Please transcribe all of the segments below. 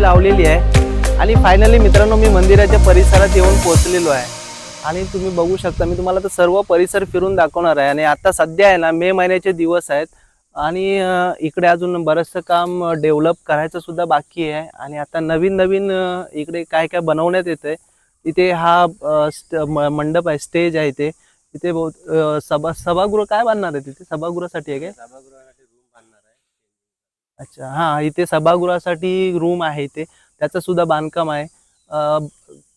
लावलेली आहे. आणि फायनली मित्रांनो मी मंदिराच्या परिसरात येऊन पोहोचलेलो आहे. आणि तुम्ही बघू शकता मी तुम्हाला तर सर्व परिसर फिरून दाखवणार आहे. आणि आता सध्या आहे ना मे महिन्याचे दिवस आहेत. आणि इकडे अजून बरंचसं काम डेव्हलप करायचं सुद्धा बाकी आहे. आणि आता नवीन नवीन इकडे काय काय बनवण्यात येतंय इथे हा स्ट- मंडप आहे स्टेज आहे इथे. इथे बहुत सभा सभागृह काय बांधणार आहे तिथे? सभागृहासाठी आहे काय? अच्छा हा इथे सभागृहासाठी रूम आहे इथे. त्याचं सुद्धा बांधकाम आहे.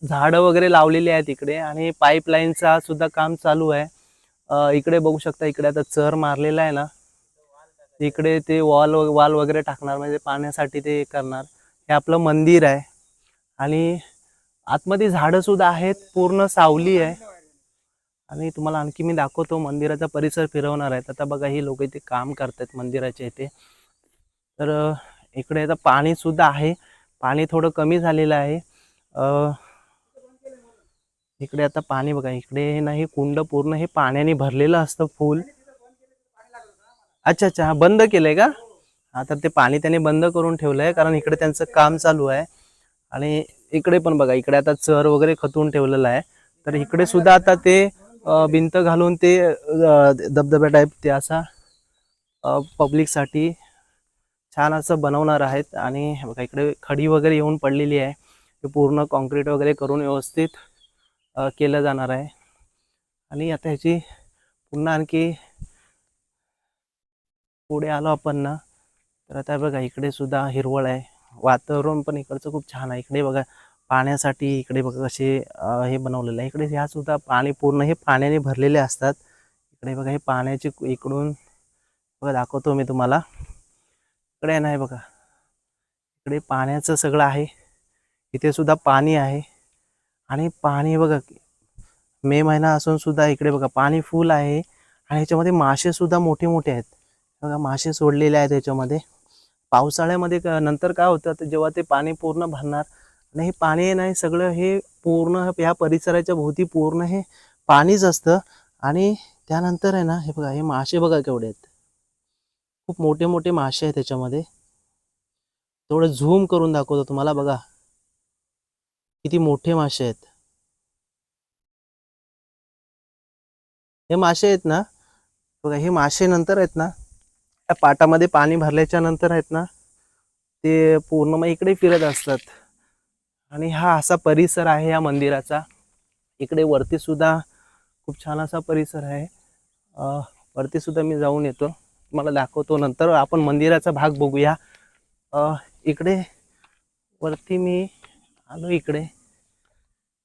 झाडं वगैरे लावलेली आहेत इकडे आणि पाईपलाईनचा सुद्धा काम चालू आहे. इकडे बघू शकता इकडे आता चर मारलेला आहे ना. इकडे ते वॉल वॉल वगैरे टाकणार म्हणजे पाण्यासाठी ते करणार. हे आपलं मंदिर आहे. आणि आतमध्ये झाडं सुद्धा आहेत पूर्ण सावली आहे. आणि तुम्हाला आणखी मी दाखवतो मंदिराचा परिसर फिरवणार आहेत. आता बघा ही लोक इथे काम करतात मंदिराच्या इथे. तर इकडे आता पाणीसुद्धा आहे. पाणी थोडं कमी झालेलं आहे. इकडे आता पाणी बघा इकडे ना हे कुंड पूर्ण हे पाण्याने भरलेलं असतं फुल. अच्छा अच्छा बंद केलंय का? हा तर ते पाणी त्याने बंद करून ठेवलंय कारण इकडे त्यांचं काम चालू आहे. आणि इकडे पण बघा इकडे आता चर वगैरे खतवून ठेवलेलं आहे. तर इकडे सुद्धा आता ते भिंत घालून ते धबधब्या टाईप ते असा पब्लिकसाठी छान असं बनवणार आहेत. आणि बघा इकडे खडी वगैरे येऊन पडलेली आहे. ते पूर्ण कॉन्क्रीट वगैरे करून व्यवस्थित केलं जाणार आहे. आणि आता ह्याची पुन्हा आणखी पुढे आलो आपण ना. तर आता बघा इकडे सुद्धा हिरवळ आहे. वातावरण पण इकडचं खूप छान आहे. इकडे बघा पाण्यासाठी इकडे बघा कसे हे बनवलेलं आहे. इकडे ह्या सुद्धा पाणी पूर्ण हे पाण्याने भरलेले असतात. इकडे बघा हे पाण्याचे इकडून बघा दाखवतो मी तुम्हाला. इकडे आहे ना हे बघा. इकडे पाण्याचं सगळं आहे. इथे सुद्धा पाणी आहे. आणि पाणी बघा मे महिना असून सुद्धा इकडे बघा पाणी फुल आहे. आणि ह्याच्यामध्ये मासे सुद्धा मोठे मोठे आहेत बघा मासे सोडलेले आहेत ह्याच्यामध्ये. पावसाळ्यामध्ये क- नंतर काय होतं जेव्हा ते पाणी पूर्ण भरणार आणि हे पाणी नाही सगळं हे पूर्ण या परिसराच्या भोवती पूर्ण हे पाणीच असतं. आणि त्यानंतर आहे ना हे बघा हे मासे बघा केवढे आहेत. खूप मोठे मोठे मासे आहेत त्याच्यामध्ये. थोडं झूम करून दाखवतो तुम्हाला बघा. किती मोठे मासे आहेत. हे मासे आहेत ना बघा हे मासे नंतर आहेत ना त्या पाटामध्ये पाणी भरल्याच्या नंतर आहेत ना ते पूर्ण मग इकडे फिरत असतात. आणि हा असा परिसर आहे या मंदिराचा. इकडे वरती सुद्धा खूप छान असा परिसर आहे. वरती सुद्धा मी जाऊन येतो. तुम्हाला दाखवतो. नंतर आपण मंदिराचा भाग बघूया. इकडे वरती मी आलो इकडे.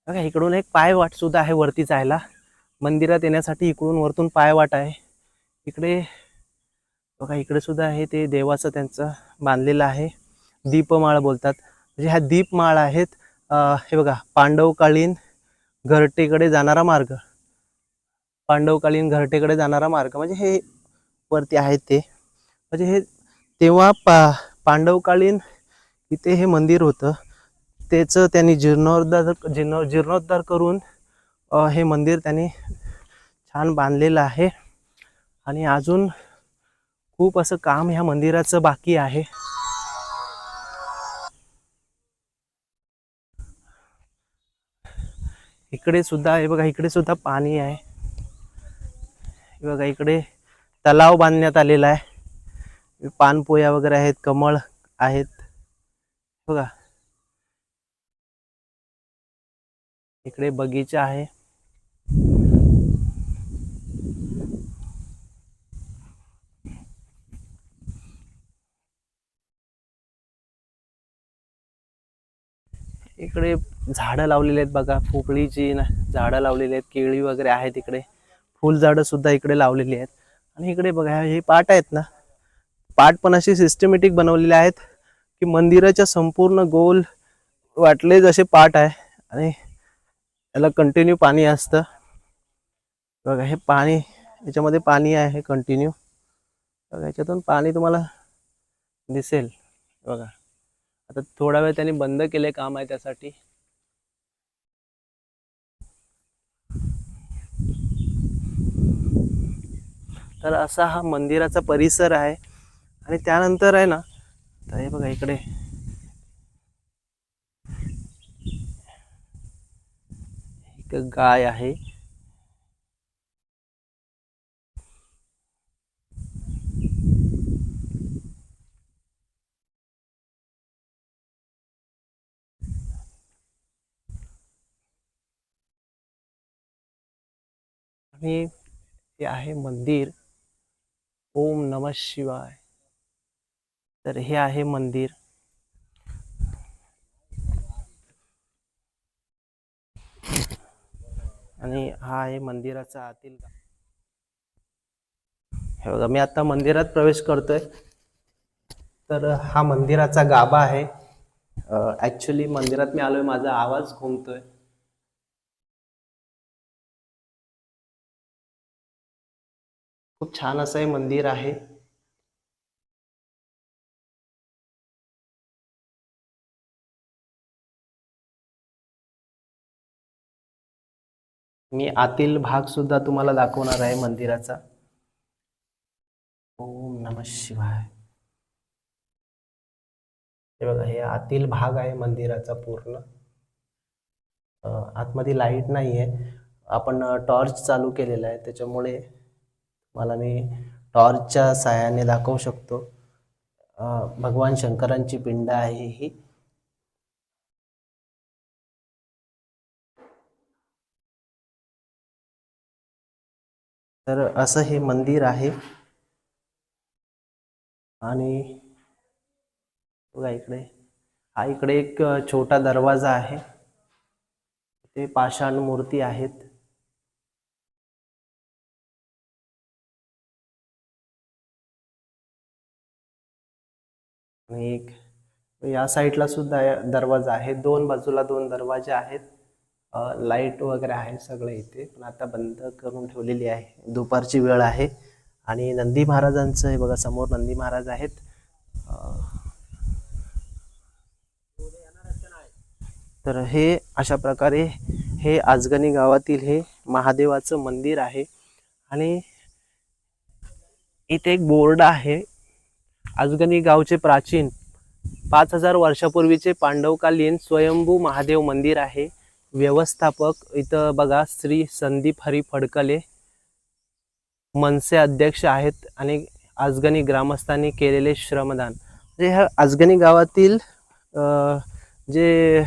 बघा इकडून एक पायवाट सुद्धा आहे वरती जायला. मंदिरात येण्यासाठी इकडून वरतून पायवाट आहे. इकडे बघा इकडे सुद्धा आहे ते देवाचं त्यांचं बांधलेलं आहे. दीपमाळ बोलतात. म्हणजे ह्या दीपमाळ आहेत हे बघा पांडवकालीन घरटेकडे जाणारा मार्ग. पांडवकालीन घरटेकडे जाणारा मार्ग. म्हणजे हे वरती आहे ते. म्हणजे हे तेव्हा पा पांडवकालीन इथे हे मंदिर होतं. त्याचं त्यांनी जीर्णोद्धार जीर्ण जीर्णोद्धार करून हे मंदिर त्यांनी छान बांधलेलं आहे. आणि अजून खूप असं काम ह्या मंदिराचं बाकी आहे. इकडे सुद्धा हे बघा इकडे सुद्धा पाणी आहे. बघा इकडे तलाव बांधण्यात आलेला आहे. पानपोया वगैरे आहेत कमळ आहेत. बघा. इकडे बगीचा आहे. इकडे झाडं लावलेली आहेत बघा. पोपळीची ना झाडं लावलेली आहेत केळी वगैरे आहेत इकडे. फुलझाडं सुद्धा इकडे लावलेली आहेत. आणि इकडे बघा हे पाट आहेत ना. पाट पण अशी सिस्टमॅटिक बनवलेले आहेत की मंदिराच्या संपूर्ण गोल वाटले जसे पाट आहे आणि याला कंटिन्यू पाणी असतं. बघा हे पाणी याच्यामध्ये पाणी आहे कंटिन्यू बघा याच्यातून पाणी तुम्हाला दिसेल. बघा आता थोडा वेळ त्यांनी बंद केले काम आहे त्यासाठी. तर असा हा मंदिराचा परिसर आहे. आणि त्यानंतर आहे ना तर हे बघा इकडे. एक गाय आहे. आणि हे आहे मंदिर. ओम नम शिवाय. तर हे आहे मंदिर. आणि हा आहे मंदिराचा आतील हे बघा मी आता मंदिरात प्रवेश करतोय. तर हा मंदिराचा गाभा आहे. ऍक्च्युली मंदिरात मी आलोय माझा आवाज घुमतोय. खूप छान असं हे मंदिर आहे. मी आतील भाग सुद्धा तुम्हाला दाखवणार आहे मंदिराचा. ओम नम शिवाय. हे बघा हे आतील भाग आहे मंदिराचा पूर्ण. आतमध्ये लाइट नाही आहे आपण टॉर्च चालू केलेला आहे. त्याच्यामुळे मला मी टॉर्चच्या सहाय्याने दाखवू शकतो. भगवान शंकरांची पिंड आहे ही. तर असं हे मंदिर आहे. आणि बघा इकडे हा इकडे एक छोटा दरवाजा आहे. ते पाषाण मूर्ती आहेत. आणि एक या साईडला सुद्धा दरवाजा आहे. दोन बाजूला दोन दरवाजे आहेत. लाइट वगैरे आहे सगळे इथे. पण आता बंद करून ठेवलेली आहे. दुपारची वेळ आहे. आणि नंदी महाराजांचं हे बघा समोर नंदी महाराज आहेत. तर हे अशा प्रकारे हे आजगणी गावातील हे महादेवाचं मंदिर आहे. आणि इथे एक बोर्ड आहे. अजगणी गावचे प्राचीन पाच हजार वर्षापूर्वीचे पांडवकालीन स्वयंभू महादेव मंदिर आहे. व्यवस्थापक इथं बघा श्री संदीप हरी फडकले. मनसे अध्यक्ष आहेत आणि आजगणी ग्रामस्थांनी केलेले श्रमदान. म्हणजे ह्या आजगणी गावातील जे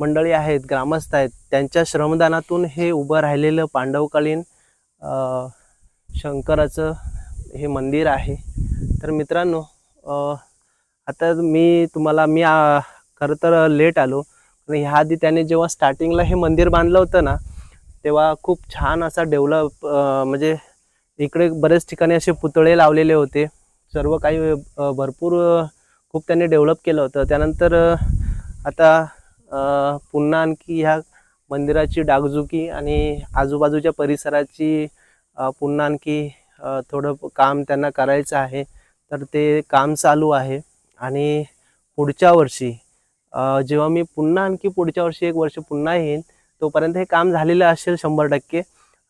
मंडळी आहेत ग्रामस्थ आहेत त्यांच्या श्रमदानातून हे उभं राहिलेलं पांडवकालीन शंकराचं हे मंदिर आहे. तर मित्रांनो आता मी तुम्हाला मी खरं तर लेट आलो. आणि ह्या आधी त्याने जेव्हा स्टार्टिंगला हे मंदिर बांधलं होतं ना तेव्हा खूप छान असा डेव्हलप म्हणजे इकडे बरेच ठिकाणी असे पुतळे लावलेले होते. सर्व काही भरपूर खूप त्यांनी डेव्हलप केलं होतं. त्यानंतर आता पुन्हा आणखी ह्या मंदिराची डागजुकी आणि आजूबाजूच्या परिसराची पुन्हा आणखी थोडं काम त्यांना करायचं आहे. तर ते काम चालू आहे. आणि पुढच्या वर्षी जेव्हा मी पुन्हा आणखी पुढच्या वर्षी एक वर्ष पुन्हा येईन तोपर्यंत हे काम झालेलं असेल शंभर टक्के.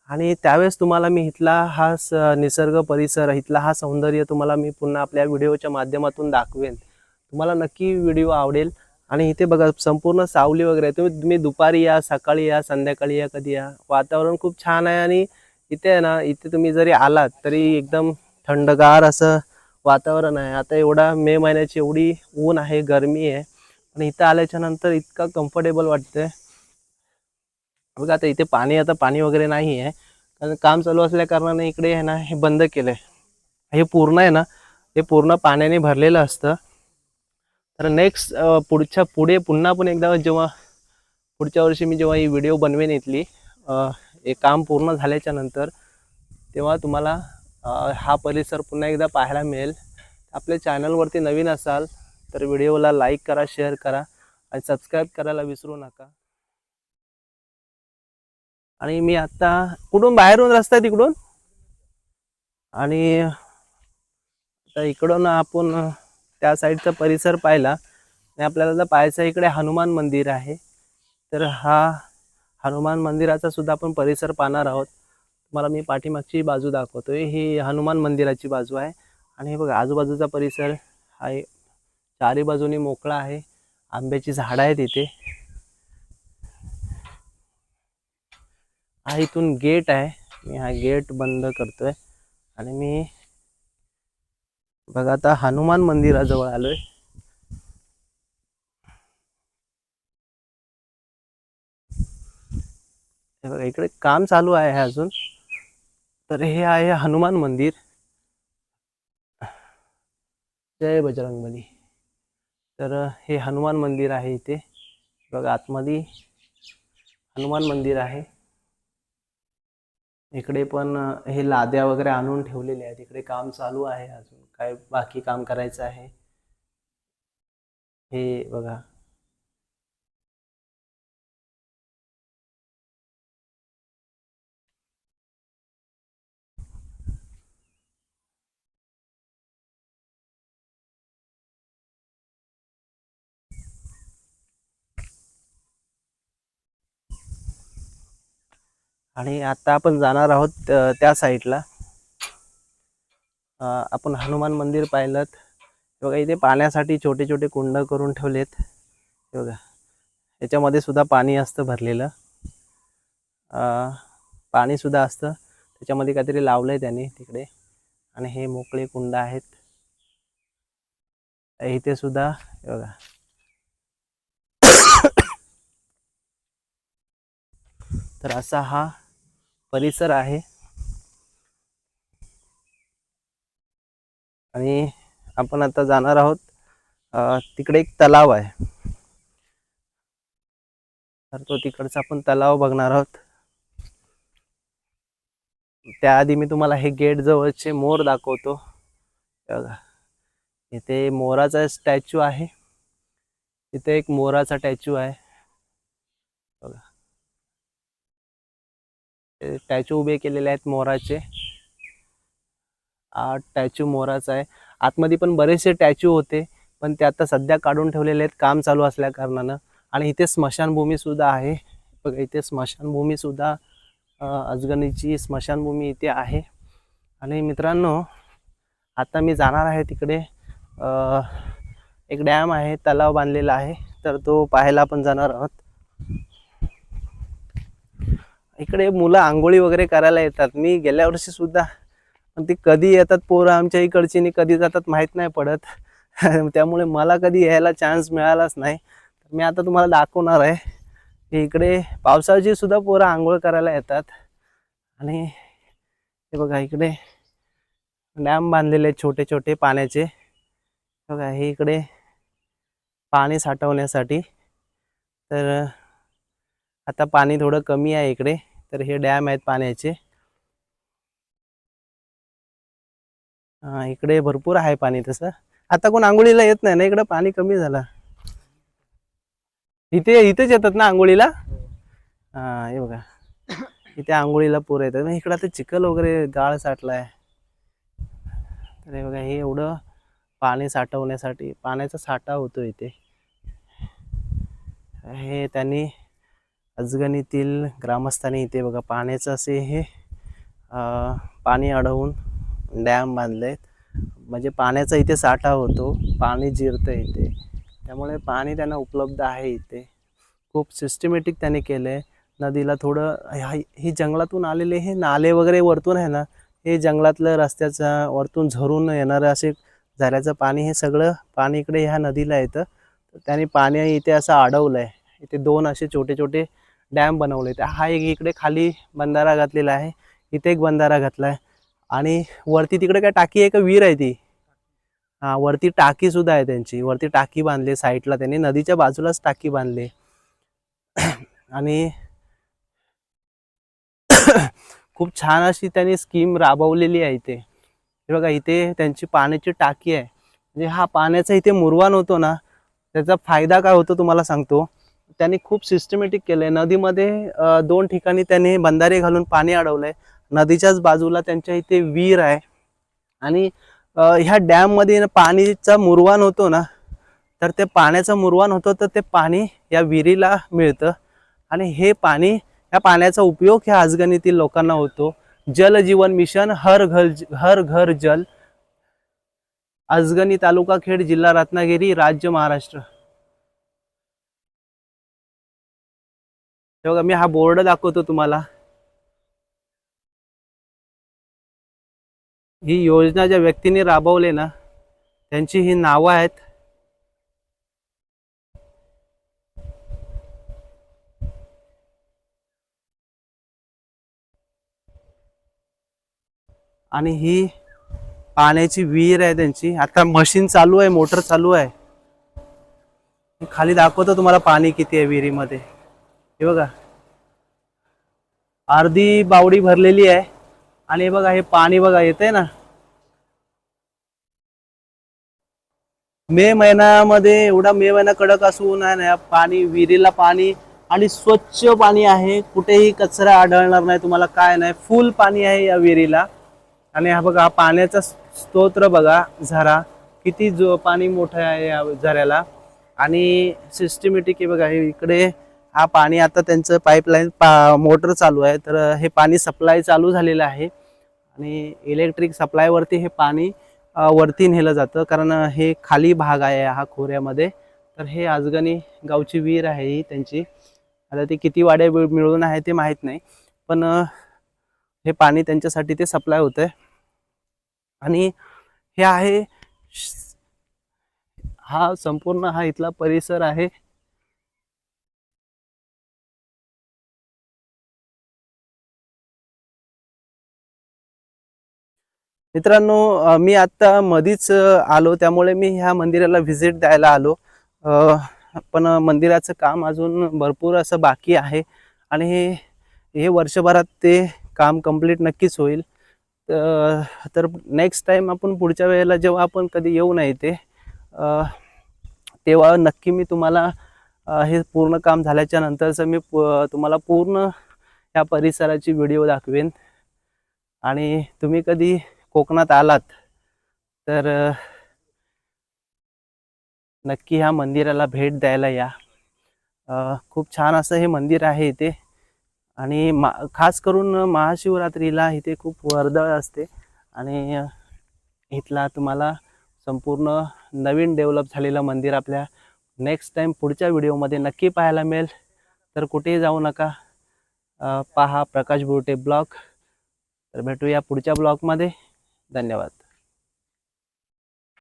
आणि त्यावेळेस तुम्हाला मी इथला हा स निसर्ग परिसर इथला हा सौंदर्य तुम्हाला मी पुन्हा आपल्या व्हिडिओच्या माध्यमातून दाखवेन. तुम्हाला नक्की व्हिडिओ आवडेल. आणि इथे बघा संपूर्ण सावली वगैरे आहे. तुम्ही तुम्ही दुपारी या सकाळी या संध्याकाळी या कधी या. वातावरण खूप छान आहे आणि इथे आहे ना इथे तुम्ही जरी आलात तरी एकदम थंडगार असं वातावरण आहे. आता एवढा मे महिन्याची एवढी ऊन आहे गरमी आहे. पण इथं आल्याच्यानंतर इतका कम्फर्टेबल वाटतंय. बघा आता इथे पाणी आता पाणी वगैरे नाही आहे. कारण काम चालू असल्या कारणाने इकडे आहे ना हे बंद केलंय. हे पूर्ण आहे ना हे पूर्ण पाण्याने भरलेलं असतं. तर नेक्स्ट पुढच्या पुढे पुन्हा पण एकदा जेव्हा पुढच्या वर्षी मी जेव्हा ही व्हिडिओ बनवेन इथली हे काम पूर्ण झाल्याच्यानंतर तेव्हा तुम्हाला हा परिसर पुन्हा एकदा पाहायला मिळेल. आपल्या चॅनलवरती नवीन असाल तर व्हिडिओला लाईक करा शेअर करा आणि सबस्क्राईब करायला विसरू नका. आणि मी आता कुठून? बाहेरून रस्ता आहे तिकडून? आणि आता इकडून आपण त्या साईडचा परिसर पाहिला. आणि आपल्याला पाहायचं इकडे हनुमान मंदिर आहे. तर हा हनुमान मंदिराचा सुद्धा आपण परिसर पाहणार आहोत. तुम्हाला मी पाठीमागची बाजू दाखवतोय. ही हनुमान मंदिराची बाजू आहे. आणि हे बघा आजूबाजूचा परिसर हा चारी बाजूनी मोकळा आहे. आंब्याची झाडं आहेत इथे. हा इथून गेट आहे. मी हा गेट बंद करतोय. आणि मी बघा आता हनुमान मंदिराजवळ आलोय. हे बघा इकडे काम चालू आहे अजून. तर हे आहे हनुमान मंदिर. जय बजरंगबली. तर हे हनुमान मंदिर आहे इथे. बघा आतमध्ये हनुमान मंदिर आहे. इकडे पण हे लाद्या वगैरे आणून ठेवलेले आहेत. इकडे काम चालू आहे अजून. काय बाकी काम करायचं आहे? हे बघा. आणि आता आपण जाणार आहोत त्या साईडला. आपण हनुमान मंदिर पाहिलं बघा इथे पाण्यासाठी छोटे छोटे कुंड करून ठेवलेत. बघा याच्यामध्ये सुद्धा पाणी असतं भरलेलं. पाणीसुद्धा असतं. त्याच्यामध्ये काहीतरी लावलं आहे त्यांनी तिकडे. आणि हे मोकळे कुंड आहेत. इथे सुद्धा बघा. तर असा हा परिसर आहे. आणि आपण आता जाणार आहोत तिकडे एक तलाव आहे. तर तो तिकडचा आपण तलाव बघणार आहोत. त्याआधी मी तुम्हाला हे गेट जवळचे मोर दाखवतो. इथे मोराचा स्टॅच्यू आहे. इथे एक मोराचा स्टॅच्यू आहे. स्टॅच्यू उभे केलेले आहेत मोराचे. हा स्टॅच्यू मोराचा आहे. आतमध्ये पण बरेचसे स्टॅच्यू होते पण ते आता सध्या काढून ठेवलेले आहेत काम चालू असल्या कारणानं. आणि इथे स्मशानभूमी सुद्धा आहे. बघा इथे स्मशानभूमीसुद्धा अजगणीची स्मशानभूमी इथे आहे. आणि मित्रांनो आता मी जाणार आहे तिकडे एक डॅम आहे तलाव बांधलेला आहे. तर तो पाहायला आपण जाणार आहोत. इकडे मुलं आंघोळी वगैरे करायला येतात. मी गेल्या वर्षी सुद्धा पण ती कधी येतात पोरं आमच्या इकडची आणि कधी जातात माहीत नाही पडत. त्यामुळे मला कधी यायला चान्स मिळालाच नाही. तर मी आता तुम्हाला दाखवणार आहे की इकडे पावसाळ्याची सुद्धा पोरं आंघोळ करायला येतात. आणि हे बघा इकडे डॅम बांधलेले आहेत छोटे छोटे पाण्याचे. बघा हे इकडे पाणी साठवण्यासाठी. तर आता पाणी थोडं कमी आहे इकडे तर हे डॅम आहेत पाण्याचे. हा इकडे भरपूर आहे पाणी तसं. आता कोण आंघोळीला येत नाही ना इकडं? पाणी कमी झालं. इथे इथेच येतात ना आंघोळीला? हा हे बघा. इथे आंघोळीला पूर येतात. ना इकडं आता चिखल वगैरे गाळ साठलाय. तर हे बघा हे एवढं पाणी साठवण्यासाठी पाण्याचा साठा होतो इथे. हे त्यांनी अजगणीतील ग्रामस्थांनी इथे बघा पाण्याचं असे हे पाणी अडवून डॅम बांधले म्हणजे पाण्याचा इथे साठा होतो पाणी जिरतं इथे. त्यामुळे पाणी त्यांना उपलब्ध आहे इथे. खूप सिस्टमॅटिक त्यांनी केलं आहे नदीला थोडं ह्या- ही जंगलातून आलेले हे नाले वगैरे वरतून आहे ना हे जंगलातलं रस्त्याचा वरतून झरून येणारं असे झऱ्याचं पाणी हे सगळं पाणी इकडे ह्या नदीला येतं. त्याने त्यांनी पाणी इथे असं अडवलं आहे इथे दोन असे छोटे छोटे डॅम बनवले त्या हा एक इकडे खाली बंधारा घातलेला आहे. इथे एक बंधारा घातला आहे आणि वरती तिकडे काय टाकी आहे का विहीर आहे ती? हा वरती टाकी सुद्धा आहे त्यांची. वरती टाकी बांधली साईडला त्यांनी. नदीच्या बाजूलाच टाकी बांधली आणि खूप छान अशी त्यांनी स्कीम राबवलेली आहे इथे. हे बघा इथे त्यांची पाण्याची टाकी आहे. म्हणजे हा पाण्याचा इथे मुरवान होतो ना त्याचा फायदा काय होतो तुम्हाला सांगतो? त्यांनी खूप सिस्टमॅटिक केलंय. नदीमध्ये दोन ठिकाणी त्यांनी बंधारे घालून पाणी अडवलंय. नदीच्याच बाजूला त्यांच्या इथे विहीर आहे. आणि ह्या डॅममध्ये पाणीचा मुरवान होतो ना तर ते पाण्याचं मुरवान होतं तर ते पाणी या विहिरीला मिळतं. आणि हे पाणी या पाण्याचा उपयोग ह्या आजगणीतील लोकांना होतो. जल जीवन मिशन हर घर हर घर जल. आजगणी तालुका खेड जिल्हा रत्नागिरी राज्य महाराष्ट्र. बघा मी हा बोर्ड दाखवतो तुम्हाला. ही योजना ज्या व्यक्तीने राबवले ना त्यांची ही नावं आहेत. आणि ही पाण्याची विहीर आहे त्यांची. आता मशीन चालू आहे मोटर चालू आहे. खाली दाखवतो तुम्हाला पाणी किती आहे विहिरीमध्ये. हे बघा. अर्धी बावडी भरलेली आहे. आणि हे बघा हे पाणी बघा येतंय ना? मे महिन्यामध्ये एवढा मे महिना कडक असून आहे ना पाणी विहिरीला पाणी आणि स्वच्छ पाणी आहे. कुठेही कचरा आढळणार नाही. तुम्हाला काय नाही. फुल पाणी आहे या विहिरीला. आणि हा बघा पाण्याचा स्तोत्र बघा झरा किती जो पाणी मोठं आहे या झऱ्याला. आणि सिस्टमॅटिक आहे बघा हे इकडे हा पाणी आता त्यांचं पाईपलाईन पा मोटर चालू आहे. तर हे पाणी सप्लाय चालू झालेलं आहे. आणि इलेक्ट्रिक सप्लायवरती हे पाणी वरती नेलं जातं. कारण हे खाली भाग आहे हा खोऱ्यामध्ये. तर हे आजगणी गावची विहीर आहे ही त्यांची. आता ती किती वाड्या मिळून आहे ते माहीत नाही. पण हे पाणी त्यांच्यासाठी ते सप्लाय होतं आहे आणि हे आहे हा संपूर्ण हा इथला परिसर आहे. मित्रांनो मी आत्ता मधीच आलो. त्यामुळे मी ह्या मंदिराला व्हिजिट द्यायला आलो. पण मंदिराचं काम अजून भरपूर असं बाकी आहे. आणि हे हे वर्षभरात ते काम कंप्लीट नक्कीच होईल. तर नेक्स्ट टाईम आपण पुढच्या वेळेला जेव्हा आपण कधी येऊ नाही ते तेव्हा नक्की मी तुम्हाला हे पूर्ण काम झाल्याच्या नंतरचं मी पु- तुम्हाला पूर्ण या परिसराची व्हिडिओ दाखवेन. आणि तुम्ही कधी कोकणात आलात तर नक्की ह्या मंदिराला भेट द्यायला या. खूप छान असं हे मंदिर आहे इथे. आणि मा खास करून महाशिवरात्रीला इथे खूप वर्दळ असते. आणि इथला तुम्हाला संपूर्ण नवीन डेव्हलप झालेलं मंदिर आपल्या नेक्स्ट टाईम पुढच्या व्हिडिओमध्ये नक्की पाहायला मिळेल. तर कुठेही जाऊ नका. पहा प्रकाश बुरटे ब्लॉग. तर भेटूया पुढच्या ब्लॉगमध्ये. धन्यवाद.